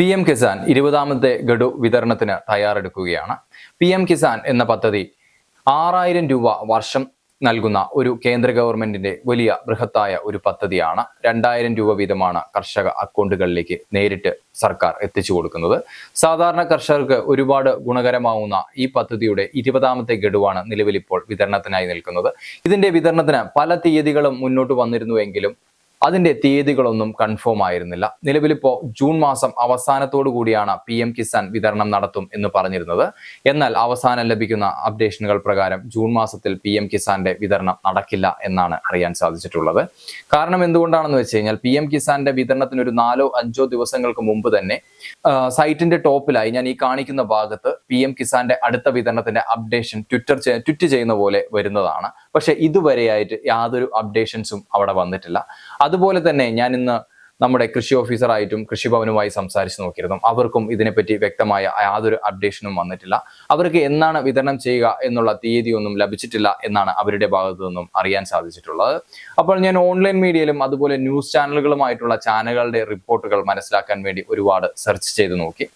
P M Kisan ഇരുപതാമത്തെ ഗഡു വിതരണത്തിന് തയ്യാറെടുക്കുകയാണ്. പി എം കിസാൻ എന്ന പദ്ധതി ആറായിരം രൂപ വർഷം നൽകുന്ന ഒരു കേന്ദ്ര ഗവൺമെന്റിന്റെ വലിയ ബൃഹത്തായ ഒരു പദ്ധതിയാണ്. രണ്ടായിരം രൂപ വീതമാണ് കർഷക അക്കൗണ്ടുകളിലേക്ക് നേരിട്ട് സർക്കാർ എത്തിച്ചു കൊടുക്കുന്നത്. സാധാരണ കർഷകർക്ക് ഒരുപാട് ഗുണകരമാവുന്ന ഈ പദ്ധതിയുടെ ഇരുപതാമത്തെ ഗഡുവാണ് നിലവിൽ ഇപ്പോൾ വിതരണത്തിനായി നിൽക്കുന്നത്. ഇതിന്റെ വിതരണത്തിന് പല തീയതികളും മുന്നോട്ട് വന്നിരുന്നുവെങ്കിലും അതിന്റെ തീയതികളൊന്നും കൺഫേം ആയിരുന്നില്ല. നിലവിലിപ്പോ ജൂൺ മാസം അവസാനത്തോടു കൂടിയാണ് പി എം കിസാൻ വിതരണം നടത്തും എന്ന് പറഞ്ഞിരുന്നത്. എന്നാൽ അവസാനം ലഭിക്കുന്ന അപ്ഡേഷനുകൾ പ്രകാരം ജൂൺ മാസത്തിൽ പി എം കിസാന്റെ വിതരണം നടക്കില്ല എന്നാണ് അറിയാൻ സാധിച്ചിട്ടുള്ളത്. കാരണം എന്തുകൊണ്ടാണെന്ന് വെച്ച് കഴിഞ്ഞാൽ പി എം കിസാന്റെ വിതരണത്തിന് ഒരു നാലോ അഞ്ചോ ദിവസങ്ങൾക്ക് മുമ്പ് തന്നെ സൈറ്റിന്റെ ടോപ്പിലായി ഞാൻ ഈ കാണിക്കുന്ന ഭാഗത്ത് പി എം കിസാന്റെ അടുത്ത വിതരണത്തിന്റെ അപ്ഡേഷൻ ട്വിറ്റർ ട്വിറ്റ് ചെയ്യുന്ന പോലെ വരുന്നതാണ്. പക്ഷെ ഇതുവരെയായിട്ട് യാതൊരു അപ്ഡേഷൻസും അവിടെ വന്നിട്ടില്ല. അതുപോലെ തന്നെ ഞാൻ ഇന്ന് നമ്മുടെ കൃഷി ഓഫീസറായിട്ടും കൃഷിഭവനുമായി സംസാരിച്ച് നോക്കിയിരുന്നു. അവർക്കും ഇതിനെപ്പറ്റി വ്യക്തമായ യാതൊരു അപ്ഡേഷനും വന്നിട്ടില്ല. അവർക്ക് എന്നാണ് വിതരണം ചെയ്യുക എന്നുള്ള തീയതിയൊന്നും ലഭിച്ചിട്ടില്ല എന്നാണ് അവരുടെ ഭാഗത്തു നിന്നും അറിയാൻ സാധിച്ചിട്ടുള്ളത്. അപ്പോൾ ഞാൻ ഓൺലൈൻ മീഡിയയിലും അതുപോലെ ന്യൂസ് ചാനലുകളുമായിട്ടുള്ള ചാനലുകളുടെ റിപ്പോർട്ടുകൾ മനസ്സിലാക്കാൻ വേണ്ടി ഒരുപാട് സെർച്ച് ചെയ്ത് നോക്കി.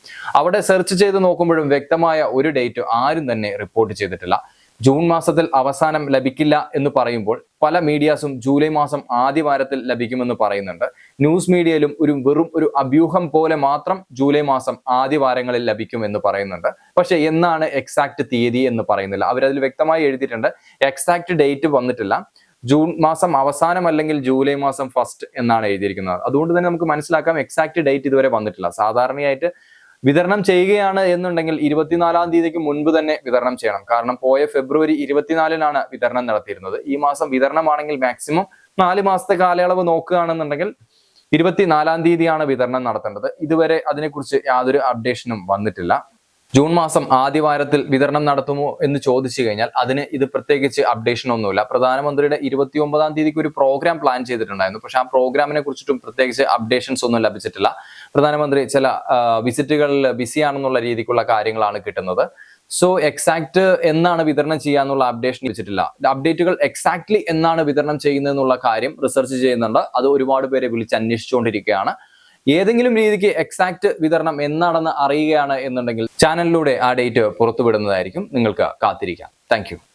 അവിടെ സെർച്ച് ചെയ്ത് നോക്കുമ്പോഴും വ്യക്തമായ ഒരു ഡേറ്റ് ആരും തന്നെ റിപ്പോർട്ട് ചെയ്തിട്ടില്ല. ജൂൺ മാസത്തിൽ അവസാനം ലഭിക്കില്ല എന്ന് പറയുമ്പോൾ പല മീഡിയാസും ജൂലൈ മാസം ആദ്യ വാരത്തിൽ ലഭിക്കുമെന്ന് പറയുന്നുണ്ട്. ന്യൂസ് മീഡിയയിലും ഒരു വെറും ഒരു അഭ്യൂഹം പോലെ മാത്രം ജൂലൈ മാസം ആദ്യ വാരങ്ങളിൽ ലഭിക്കുമെന്ന് പറയുന്നുണ്ട്. പക്ഷെ എന്നാണ് എക്സാക്ട് തീയതി എന്ന് പറയുന്നില്ല. അവരതിൽ വ്യക്തമായി എഴുതിയിട്ടുണ്ട്. എക്സാക്ട് ഡേറ്റ് വന്നിട്ടില്ല. ജൂൺ മാസം അവസാനം അല്ലെങ്കിൽ ജൂലൈ മാസം ഫസ്റ്റ് എന്നാണ് എഴുതിയിരിക്കുന്നത്. അതുകൊണ്ട് തന്നെ നമുക്ക് മനസ്സിലാക്കാം എക്സാക്ട് ഡേറ്റ് ഇതുവരെ വന്നിട്ടില്ല. സാധാരണയായിട്ട് വിതരണം ചെയ്യുകയാണ് എന്നുണ്ടെങ്കിൽ ഇരുപത്തിനാലാം തീയതിക്ക് മുൻപ് തന്നെ വിതരണം ചെയ്യണം. കാരണം പോയ ഫെബ്രുവരി ഇരുപത്തിനാലിനാണ് വിതരണം നടത്തിയിരുന്നത്. ഈ മാസം വിതരണമാണെങ്കിൽ മാക്സിമം നാല് മാസത്തെ കാലയളവ് നോക്കുകയാണെന്നുണ്ടെങ്കിൽ ഇരുപത്തിനാലാം തീയതിയാണ് വിതരണം നടത്തേണ്ടത്. ഇതുവരെ അതിനെക്കുറിച്ച് യാതൊരു അപ്ഡേഷനും വന്നിട്ടില്ല. ജൂൺ മാസം ആദ്യവാരത്തിൽ വിതരണം നടത്തുമോ എന്ന് ചോദിച്ചു കഴിഞ്ഞാൽ അതിന് ഇത് പ്രത്യേകിച്ച് അപ്ഡേഷൻ ഒന്നുമില്ല. പ്രധാനമന്ത്രിയുടെ ഇരുപത്തി ഒമ്പതാം തീയതിക്ക് ഒരു പ്രോഗ്രാം പ്ലാൻ ചെയ്തിട്ടുണ്ടായിരുന്നു. പക്ഷെ ആ പ്രോഗ്രാമിനെ കുറിച്ചിട്ടും പ്രത്യേകിച്ച് അപ്ഡേഷൻസ് ഒന്നും ലഭിച്ചിട്ടില്ല. പ്രധാനമന്ത്രി ചില വിസിറ്റുകളിൽ ബിസിയാണെന്നുള്ള രീതിക്കുള്ള കാര്യങ്ങളാണ് കിട്ടുന്നത്. സോ എക്സാക്ട് എന്നാണ് വിതരണം ചെയ്യാന്നുള്ള അപ്ഡേഷൻ ലഭിച്ചിട്ടില്ല. അപ്ഡേറ്റുകൾ എക്സാക്ട്ലി എന്നാണ് വിതരണം ചെയ്യുന്നതെന്നുള്ള കാര്യം റിസർച്ച് ചെയ്യുന്നുണ്ട്. അത് ഒരുപാട് പേരെ വിളിച്ച് അന്വേഷിച്ചുകൊണ്ടിരിക്കുകയാണ്. ഏതെങ്കിലും രീതിക്ക് എക്സാക്ട് വിതരണം എന്നാണെന്ന് അറിയുകയാണ് എന്നുണ്ടെങ്കിൽ ചാനലിലൂടെ ആ ഡേറ്റ് പുറത്തുവിടുന്നതായിരിക്കും. നിങ്ങൾക്ക് കാത്തിരിക്കാം. താങ്ക്